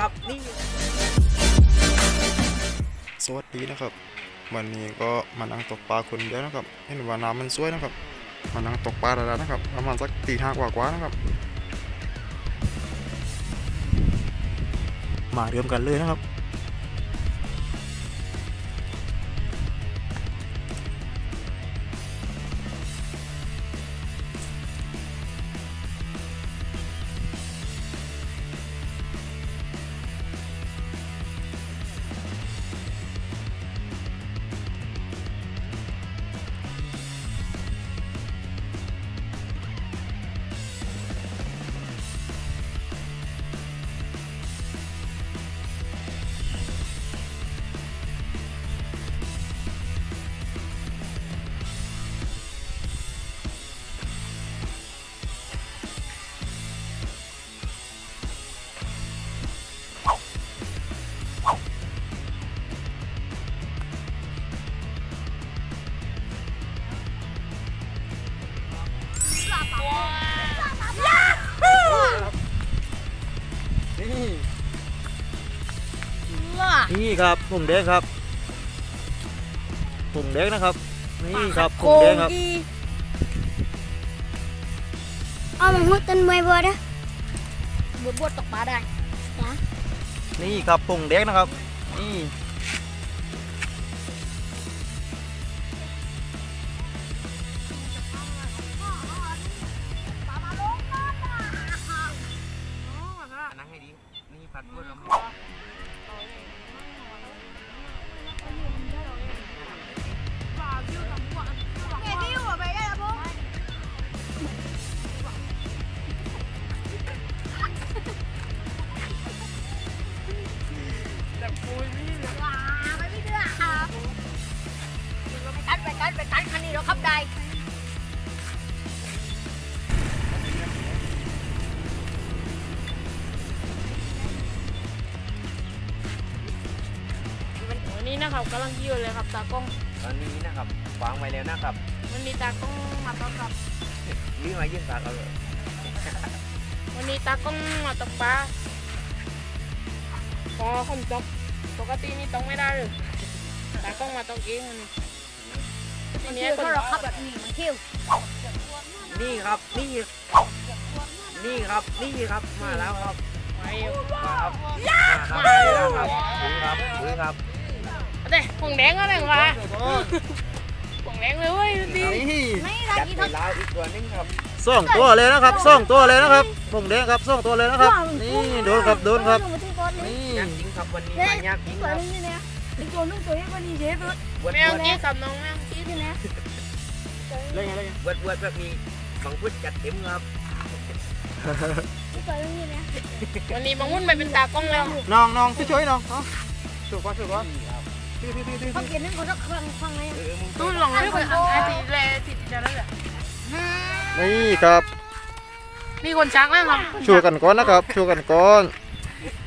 ครับนี่สวัสดีนะครับ วันนี้ก็มานั่งตกปลาคนเดียวนะครับ เห็นว่าน้ำมันสวยนะครับ มานั่งตกปลาแล้วนะครับ ประมาณสักตีห้ากว่าๆนะครับ มาเริ่มกันเลยนะครับ นี่ครับผงแดงครับผงแดงนะครับ นี่ครับผงแดงครับ เอามันหุดต้นไม้บ่ได้บวชบวชตกปลาได้ นี่ครับผงแดงนะครับ นี่ ไปกันไปกันไปกันคันนี้เราขับได้วันนี้นะครับกำลังยืนเลยครับตากล้อง ตอนนี้นะครับวางไว้แล้วนะครับวันนี้ตากล้องมาตกครับรีบมายื่นปากเราเลยวันนี้ตากล้องมาตกปลาพอผมตก ปกตินี่ตกไม่ได้เลยตากล้องมาตกเองวันนี้วันนี้เดี๋ยวคนถ้าเราขับแบบนี้มันเที่ยวนี่ครับนี่ นี่ครับนี่ครับมาแล้วครับไปอยู่มาครับมาแล้วครับถึงครับถึงครับเด้ผงแดงก็แดงมาผงแดงเลยเว้ยดีนี่ไม่ได้จัดกินไปทั้งแล้วอีกตัวนึงครับสองตัวเลยนะครับสองตัวเลยนะครับผงแดงครับสองตัวเลยนะครับ นี่โดนครับโดนครับนี่ยาก จริงครับวันนี้มายากจริงครับอีกตัวนึงตัวนี้ก็ดีเจ๊ด้วยแมววดกี้กับน้องแมวกี้นี่นะวดวดแบบนี้บังพุดจัดเต็มครับวันนี้บางวุ่นไปเป็นตากล้องแล้วน้องน้องช่วยๆน้องช่วยก่อนช่วยก่อนเขาเขียนนั่นเขาจะคลังคลังไงเออมึงตู้หลงเลยคนไอ้สีแลสีเดียวนั่นแหละนี่ครับนี่คนชักแล้วครับช่วยกันก่อนนะครับช่วยกันก่อน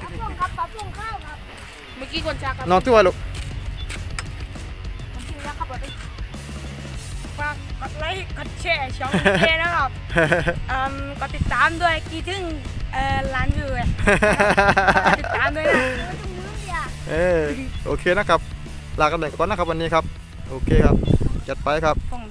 ปั๊บลงครับปั๊บลงข้าวครับ เมื่อกี้คนชักครับน้องช่วยลูกมันถึงแล้วครับบ่ได้ฝากกดไลค์กดแชร์ช่องเจนะครับอืมกดติดตามด้วยกี่ถึงเอ่อล้านวิวอะกดติดตามด้วยนะเออตรงนู้นอย่าเออโอเคนะครับ ลากันไปก่อนนะครับวันนี้ครับ โอเคครับ จัดไปครับผม